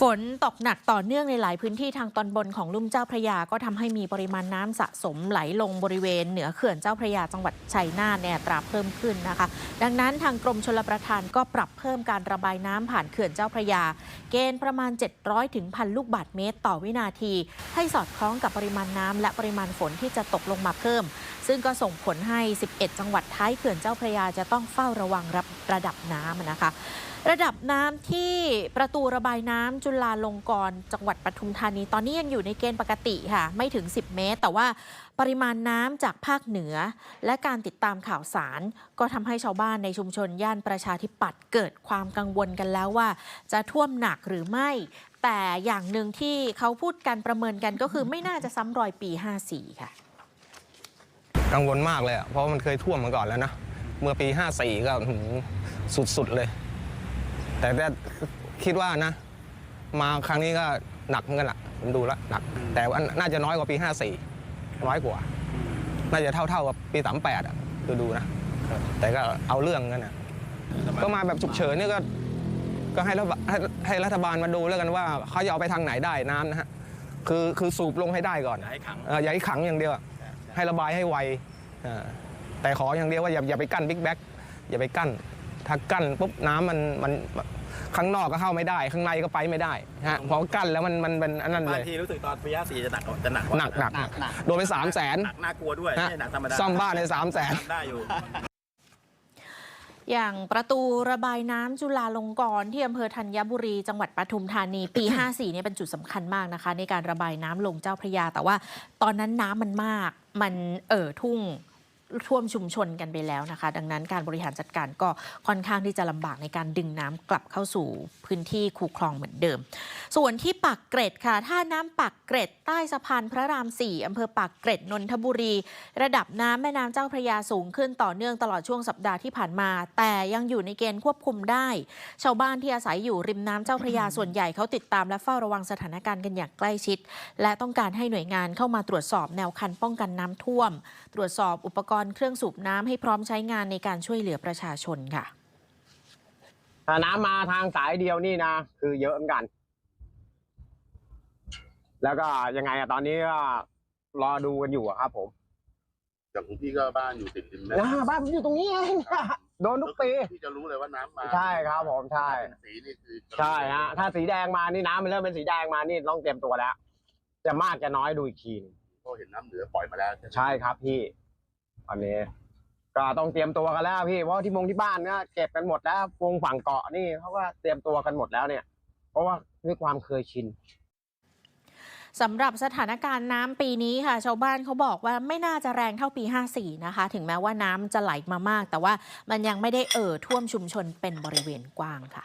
ฝนตกหนักต่อเนื่องในหลายพื้นที่ทางตอนบนของลุ่มเจ้าพระยา ก็ทำให้มีปริมาณน้ำสะสมไหลลงบริเวณเหนือเขื่อนเจ้าพระยาจังหวัดชัยนาทเนี่ยตราเพิ่มขึ้นนะคะ ดังนั้นทางกรมชลประทานก็ปรับเพิ่มการระบายน้ำผ่านเขื่อนเจ้าพระยา เกณฑ์ประมาณ 700ถึงพันลูกบาศก์เมตรต่อวินาที ให้สอดคล้องกับปริมาณน้ำและปริมาณฝนที่จะตกลงมาเพิ่ม ซึ่งก็ส่งผลให้ 11 จังหวัดท้ายเขื่อนเจ้าพระยาจะต้องเฝ้าระวังรับระดับน้ำนะคะ ระดับน้ำที่ประตูระบายน้ำจุฬาลงกรณ์จังหวัดปทุมธานี ตอนนี้ยังอยู่ในเกณฑ์ปกติค่ะ ไม่ถึง 10 เมตร แต่ว่าปริมาณน้ำจากภาคเหนือ และการติดตามข่าวสาร ก็ทำให้ชาวบ้านในชุมชนย่านประชาธิปัตย์เกิดความกังวลกันแล้วว่า จะท่วมหนักหรือไม่ แต่อย่างหนึ่งที่เขาพูดกันประเมินกันก็คือไม่น่าจะซ้ำรอยปี 54 ค่ะ กังวลมากเลยเพราะมันเคยท่วมมาก่อนแล้วนะเมื่อปี 54 ก็สุดๆเลย แต่แต่คิดว่านะ มาครั้งนี้ก็หนักเหมือนกันละผมดูแล้วหนัก แต่ว่าน่าจะน้อยกว่าปี 54 น้อยกว่า น่าจะเท่าๆกับปี 38อะดูดูนะ แต่ก็เอาเรื่องกันนะก็มาแบบฉุกเฉินนี่ก็ ก็ให้รัฐบาลให้ให้รัฐบาลมาดูแล้วกันว่าเขาจะเอาไปทางไหนได้น้ำนะฮะคือคือสูบลงให้ได้ก่อนอย่าให้ขังเอ่ออย่าให้ขังอย่างเดียวอะให้ระบายให้ไวเอ่อแต่ขออย่างเดียวว่าอย่าอย่าไปกั้นบิ๊กแบ็กอย่าไปกั้น ถ้ากั้นปุ๊บน้ำมันมันข้างนอกก็เข้าไม่ได้ ข้างในก็ไปไม่ได้ฮะพอกั้นแล้วมันมันเป็นอันนั้นเลบางยทีรู้สึกตอนปีห้าสี่จะหนักกว่าจะหนักกว่าหนักหนัก โดนไปสามแสนหนักน่ากลัวด้วยไม่ใช่หนักธรรมดาซ่อมบ้านในสามแสน ทำได้อยู่ อย่างประตูระบายน้ำจุฬาลงกรณ์ที่อำเภอธัญบุรีจังหวัดปทุมธานีปี 54เนี่ยเป็นจุดสำคัญมากนะคะ ในการระบายน้ำลงเจ้าพระยา แต่ว่าตอนนั้นน้ำมันมาก มันเอ่อทุ่ง ท่วมชุมชนกันไปแล้วนะคะ ดังนั้นการบริหารจัดการก็ค่อนข้างที่จะลำบากในการดึงน้ำกลับเข้าสู่พื้นที่คูคลองเหมือนเดิม ส่วนที่ปากเกร็ดค่ะท่าน้ำปากเกร็ดใต้สะพานพระราม4อำเภอปากเกร็ดนนทบุรี ระดับน้ำแม่น้ำเจ้าพระยาสูงขึ้นต่อเนื่องตลอดช่วงสัปดาห์ที่ผ่านมา แต่ยังอยู่ในเกณฑ์ควบคุมได้ ชาวบ้านที่อาศัยอยู่ริมน้ำเจ้าพระยาส่วนใหญ่เขาติดตามและเฝ้าระวังสถานการณ์กันอย่างใกล้ชิด และต้องการให้หน่วยงานเข้ามาตรวจสอบแนวคันป้องกันน้ำท่วม ตรวจสอบอุปกรณ์เครื่องสูบน้ำให้พร้อมใช้งานในการช่วยเหลือประชาชนค่ะ ถ้าน้ำมาทางสายเดียวนี่นะ คือเยอะเหมือนกัน แล้วก็ยังไงอะตอนนี้ก็รอดูกันอยู่อะครับผมอย่างของพี่ก็บ้านอยู่ติดริมอ่าบ้านผมอยู่ตรงนี้เองโดนทุกปี พี่จะรู้เลยว่าน้ำมาใช่ครับผมใช่ เป็นสีนี่คือใช่ฮะถ้าสีแดงมานี่น้ำมันเริ่มเป็นสีแดงมานี่ต้องเตรียมตัวแล้ว จะมากจะน้อยดูอีกทีหนึ่งเพราะเห็นน้ำเหนือปล่อยมาแล้วไหมใช่ครับพี่ต อนนี้ ก็ต้องเตรียมตัวกันแล้วพี่เพราะที่มงที่บ้านก็เก็บกันหมดแล้ววงฝั่งเกาะนี่เขาก็เตรียมตัวกันหมดแล้วเนี่ย เพราะว่าด้วยความเคยชินสำหรับสถานการณ์น้ำปีนี้ค่ะ ชาวบ้านเขาบอกว่าไม่น่าจะแรงเท่าปี 54 นะคะ ถึงแม้ว่าน้ำจะไหลมามาก แต่ว่ามันยังไม่ได้เอ่อท่วมชุมชนเป็นบริเวณกว้างค่ะ